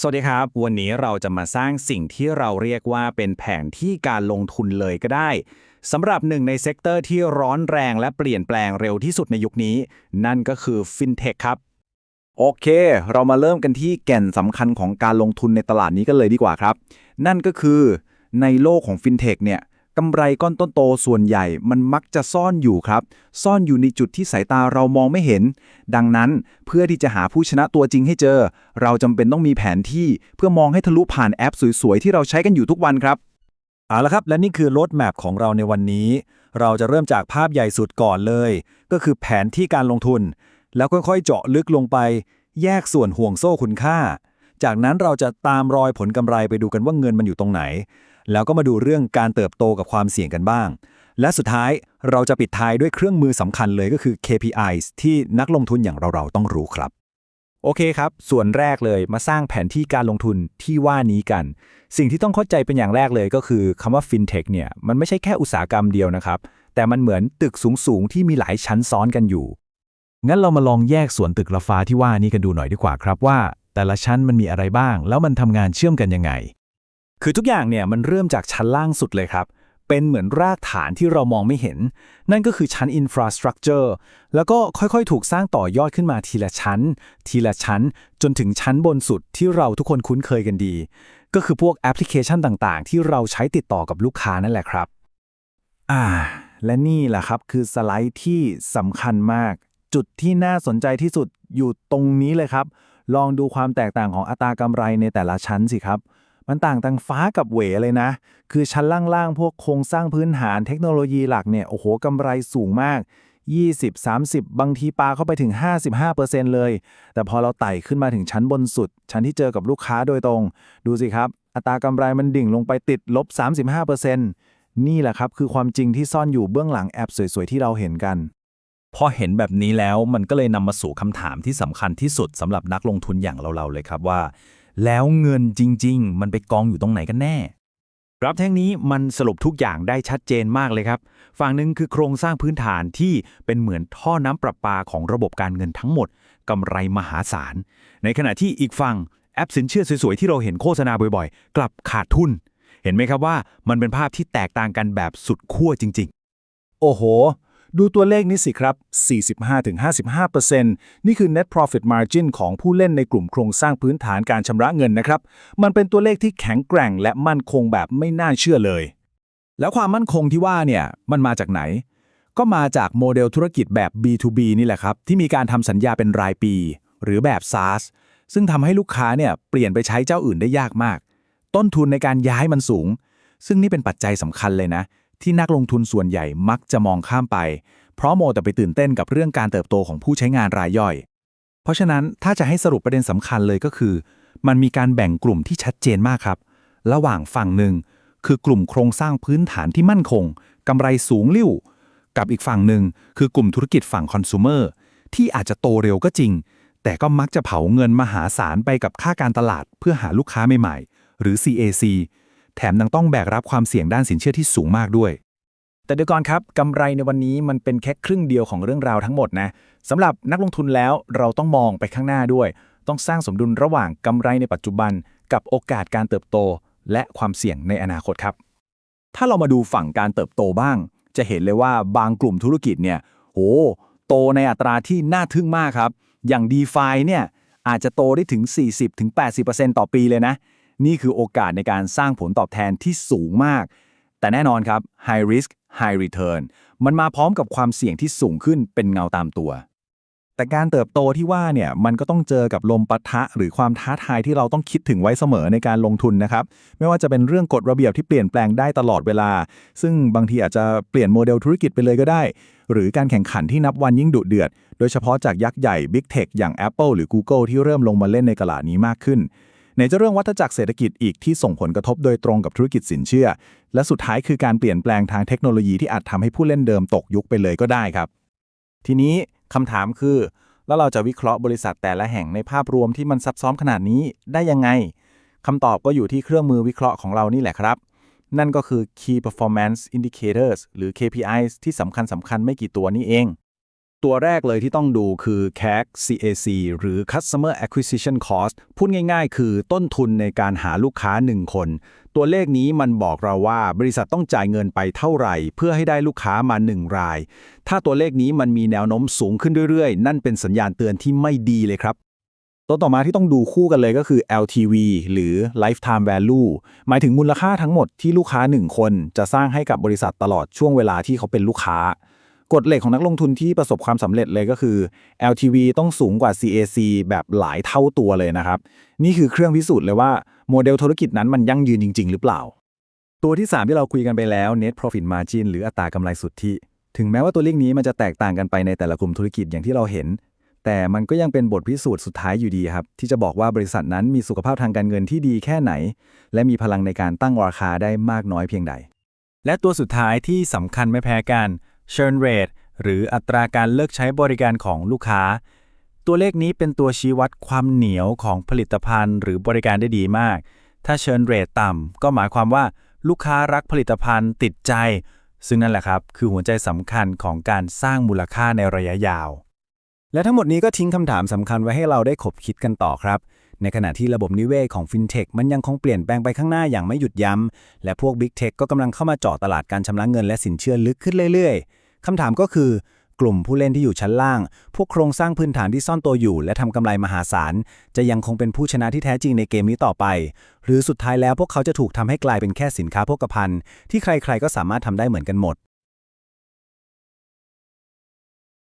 สวัสดีครับ วันนี้เราจะมาสร้างสิ่งที่เราเรียกว่าเป็นแผนที่การลงทุนเลยก็ได้สำหรับหนึ่งในเซกเตอร์ที่ร้อนแรงและเปลี่ยนแปลงเร็วที่สุดในยุคนี้ นั่นก็คือฟินเทคครับ โอเค เรามาเริ่มกันที่แก่นสำคัญของการลงทุนในตลาดนี้กันเลยดีกว่าครับ นั่นก็คือในโลกของฟินเทคเนี่ย กำไรก้อนต้นโตส่วนใหญ่มันมักจะซ่อนอยู่ครับ ซ่อนอยู่ในจุดที่สายตาเรามองไม่เห็น ดังนั้นเพื่อที่จะหาผู้ชนะตัวจริงให้เจอ เราจำเป็นต้องมีแผนที่เพื่อมองให้ทะลุผ่านแอปสวยๆ ที่เราใช้กันอยู่ทุกวันครับ เอาละครับ และนี่คือรถแมพของเราในวันนี้ เราจะเริ่มจากภาพใหญ่สุดก่อนเลย ก็คือแผนที่การลงทุน แล้วค่อยๆ เจาะลึกลงไป แยกส่วนห่วงโซ่คุณค่า จากนั้นเราจะตามรอยผลกำไรไปดูกันว่าเงินมันอยู่ตรงไหน แล้วก็มาดูเรื่องการเติบโตกับความเสี่ยงกันบ้าง และสุดท้ายเราจะปิดท้ายด้วยเครื่องมือสำคัญเลยก็คือ KPIs ที่นักลงทุนอย่างเราๆต้องรู้ครับ โอเคครับ ส่วนแรกเลยมาสร้างแผนที่การลงทุนที่ว่านี้กัน สิ่งที่ต้องเข้าใจเป็นอย่างแรกเลยก็คือคำว่า FinTech เนี่ยมันไม่ใช่แค่อุตสาหกรรมเดียวนะครับ แต่มันเหมือนตึกสูงๆที่มีหลายชั้นซ้อนกันอยู่งั้นเรามาลองแยกส่วนตึกระฟ้าที่ว่านี้กันดูหน่อยดีกว่าครับว่า แต่ละชั้นมันมีอะไรบ้าง แล้วมันทำงานเชื่อมกันยังไง คือทุกอย่างเนี่ยมันเริ่มจากชั้นล่างสุดเลยครับ เป็นเหมือนรากฐานที่เรามองไม่เห็น นั่นก็คือชั้น infrastructure แล้วก็ค่อยๆ ถูกสร้างต่อยอดขึ้นมาทีละชั้น ทีละชั้น จนถึงชั้นบนสุดที่เราทุกคนคุ้นเคยกันดี ก็คือพวกแอปพลิเคชันต่างๆ ที่เราใช้ติดต่อกับลูกค้านั่นแหละครับ อ่า และนี่แหละครับคือสไลด์ที่สำคัญมาก จุดที่น่าสนใจที่สุดอยู่ตรงนี้เลยครับ ลองดูความแตกต่างของอัตรากำไรในแต่ละชั้นสิครับ มันต่างตังฟ้ากับเหวเลยนะ คือชั้นล่างๆ พวกโครงสร้างพื้นฐานเทคโนโลยีหลักเนี่ย โอ้โหกำไรสูงมาก 20 30 บางทีปาเข้าไปถึง 55%เลย แต่พอเราไต่ขึ้นมาถึงชั้นบนสุด ชั้นที่เจอกับลูกค้าโดยตรง ดูสิครับ อัตรากำไรมันดิ่งลงไปติดลบ 35%นี่แหละครับคือความจริงที่ซ่อนอยู่เบื้องหลังแอปสวยๆที่เราเห็นกันพอเห็นแบบนี้แล้วมันก็เลยนำมาสู่คำถามที่สำคัญที่สุดสำหรับนักลงทุนอย่างเราๆเลยครับว่า แล้วเงินจริง ๆ มันไปกองอยู่ตรงไหนกันแน่ รับแท่งนี้มันสรุปทุกอย่างได้ชัดเจนมากเลยครับ ฝั่งหนึ่งคือโครงสร้างพื้นฐานที่เป็นเหมือนท่อน้ำประปาของระบบการเงินทั้งหมดกำไรมหาศาล ในขณะที่อีกฝั่งแอปสินเชื่อสวยๆที่เราเห็นโฆษณาบ่อยๆ กลับขาดทุน เห็นไหมครับว่ามันเป็นภาพที่แตกต่างกันแบบสุดขั้วจริง ๆ โอ้โห ดูตัวเลขนี้สิครับ 45-55%นี่คือ net profit margin ของผู้เล่นในกลุ่มโครงสร้างพื้นฐานการชำระเงินนะครับ มันเป็นตัวเลขที่แข็งแกร่งและมั่นคงแบบไม่น่าเชื่อเลย แล้วความมั่นคงที่ว่าเนี่ย มันมาจากไหน ก็มาจากโมเดลธุรกิจแบบ B2B นี่แหละครับ ที่มีการทำสัญญาเป็นรายปี หรือแบบ SaaS ซึ่งทำให้ลูกค้าเนี่ยเปลี่ยนไปใช้เจ้าอื่นได้ยากมาก ต้นทุนในการย้ายมันสูง ซึ่งนี่เป็นปัจจัยสำคัญเลยนะ ที่นักลงทุนส่วนใหญ่มักจะมองข้ามไป เพราะโมแต่ไปตื่นเต้นกับเรื่องการเติบโตของผู้ใช้งานรายย่อย เพราะฉะนั้นถ้าจะให้สรุปประเด็นสำคัญเลยก็คือ มันมีการแบ่งกลุ่มที่ชัดเจนมากครับ ระหว่างฝั่งหนึ่ง คือกลุ่มโครงสร้างพื้นฐานที่มั่นคงกำไรสูงลิ่วกับอีกฝั่งหนึ่งคือกลุ่มธุรกิจฝั่งคอน sumer ที่อาจจะโตเร็วก็จริง แต่ก็มักจะเผาเงินมหาศาลไปกับค่าการตลาดเพื่อหาลูกค้าใหม่ๆ หรือ CAC แถมยังต้องแบกรับความเสี่ยงด้านสินเชื่อที่สูงมากด้วย แต่เดี๋ยวก่อนครับกำไรในวันนี้มันเป็นแค่ครึ่งเดียวของเรื่องราวทั้งหมดนะสำหรับนักลงทุนแล้วเราต้องมองไปข้างหน้าด้วย ต้องสร้างสมดุลระหว่างกำไรในปัจจุบัน กับโอกาสการเติบโต และความเสี่ยงในอนาคตครับ ถ้าเรามาดูฝั่งการเติบโตบ้าง จะเห็นเลยว่าบางกลุ่มธุรกิจเนี่ยโหโตในอัตราที่น่าทึ่งมากครับ อย่าง d e f i เนี่ยอาจจะโตได้ถึง 40-80%ต่อปีเลยนะ นี่คือโอกาสในการสร้างผลตอบแทนที่สูงมาก แต่แน่นอนครับ high risk high return มันมาพร้อมกับความเสี่ยงที่สูงขึ้นเป็นเงาตามตัว แต่การเติบโตที่ว่าเนี่ยมันก็ต้องเจอกับลมปะทะ หรือความท้าทายที่เราต้องคิดถึงไว้เสมอในการลงทุนนะครับ ไม่ว่าจะเป็นเรื่องกฎระเบียบที่เปลี่ยนแปลงได้ตลอดเวลา ซึ่งบางทีอาจจะเปลี่ยนโมเดลธุรกิจไปเลยก็ได้ หรือการแข่งขันที่นับวันยิ่งดุเดือด โดยเฉพาะจากยักษ์ใหญ่ Big Tech อย่าง Apple หรือ Google ที่เริ่มลงมาเล่นในตลาดนี้มากขึ้น ไหนจะเรื่องวัฏจักรเศรษฐกิจอีกที่ส่งผลกระทบโดยตรงกับธุรกิจสินเชื่อ และสุดท้ายคือการเปลี่ยนแปลงทางเทคโนโลยีที่อาจทำให้ผู้เล่นเดิมตกยุคไปเลยก็ได้ครับ ทีนี้คำถามคือ แล้วเราจะวิเคราะห์บริษัทแต่ละแห่งในภาพรวมที่มันซับซ้อนขนาดนี้ได้ยังไงคำตอบก็อยู่ที่เครื่องมือวิเคราะห์ของเรานี่แหละครับนั่นก็คือ Key Performance Indicators หรือ KPIs ที่สำคัญสำคัญไม่กี่ตัวนี่เอง ตัวแรกเลยที่ต้องดูคือ CAC CAC หรือ Customer Acquisition Cost พูดง่ายๆ คือต้นทุนในการหาลูกค้า 1 คน ตัวเลขนี้มันบอกเราว่าบริษัทต้องจ่ายเงินไปเท่าไหร่ เพื่อให้ได้ลูกค้ามา 1 ราย ถ้าตัวเลขนี้มันมีแนวโน้มสูงขึ้นเรื่อยๆ นั่นเป็นสัญญาณเตือนที่ไม่ดีเลยครับ ตัวต่อมาที่ต้องดูคู่กันเลยก็คือ LTV หรือ Lifetime Value หมายถึงมูลค่าทั้งหมดที่ลูกค้า 1 คน จะสร้างให้กับบริษัทตลอดช่วงเวลาที่เขาเป็นลูกค้า กฎเหล็กของนักลงทุนที่ประสบความสำเร็จเลยก็คือ LTV ต้องสูงกว่า CAC แบบหลายเท่าตัวเลยนะครับ นี่คือเครื่องพิสูจน์เลยว่าโมเดลธุรกิจนั้นมันยั่งยืนจริง ๆ หรือเปล่า ตัวที่ 3 ที่เราคุยกันไปแล้ว Net Profit Margin หรืออัตรากำไรสุทธิ ถึงแม้ว่าตัวเลขนี้มันจะแตกต่างกันไปในแต่ละกลุ่มธุรกิจอย่างที่เราเห็น แต่มันก็ยังเป็นบทพิสูจน์สุดท้ายอยู่ดีครับที่จะบอกว่าบริษัทนั้นมีสุขภาพทางการเงินที่ดีแค่ไหน และมีพลังในการตั้งราคาได้มากน้อยเพียงใด และตัวสุดท้ายที่สำคัญไม่แพ้กัน churn rate หรืออัตราการเลิกใช้บริการของลูกค้า ตัวเลขนี้เป็นตัวชี้วัดความเหนียวของผลิตภัณฑ์ หรือบริการได้ดีมาก ถ้า churn rate ต่ำก็หมายความว่าลูกค้ารักผลิตภัณฑ์ติดใจ ซึ่งนั่นแหละครับ คือหัวใจสำคัญของการสร้างมูลค่าในระยะยาว และทั้งหมดนี้ก็ทิ้งคำถามสำคัญไว้ให้เราได้ขบคิดกันต่อครับ ในขณะที่ระบบนิเวศของฟินเทคมันยังคงเปลี่ยนแปลงไปข้างหน้าอย่างไม่หยุดยั้งและพวก Big Tech ก็กำลังเข้ามาเจาะตลาดการชำระเงินและสินเชื่อลึกขึ้นเรื่อยๆคำถามก็คือกลุ่มผู้เล่นที่อยู่ชั้นล่าง พวกโครงสร้างพื้นฐานที่ซ่อนตัวอยู่ และทำกำไรมหาศาล จะยังคงเป็นผู้ชนะที่แท้จริงในเกมนี้ต่อไป หรือสุดท้ายแล้วพวกเขาจะถูกทำให้กลายเป็นแค่สินค้าโภคภัณฑ์ที่ใครๆก็สามารถทำได้เหมือนกันหมด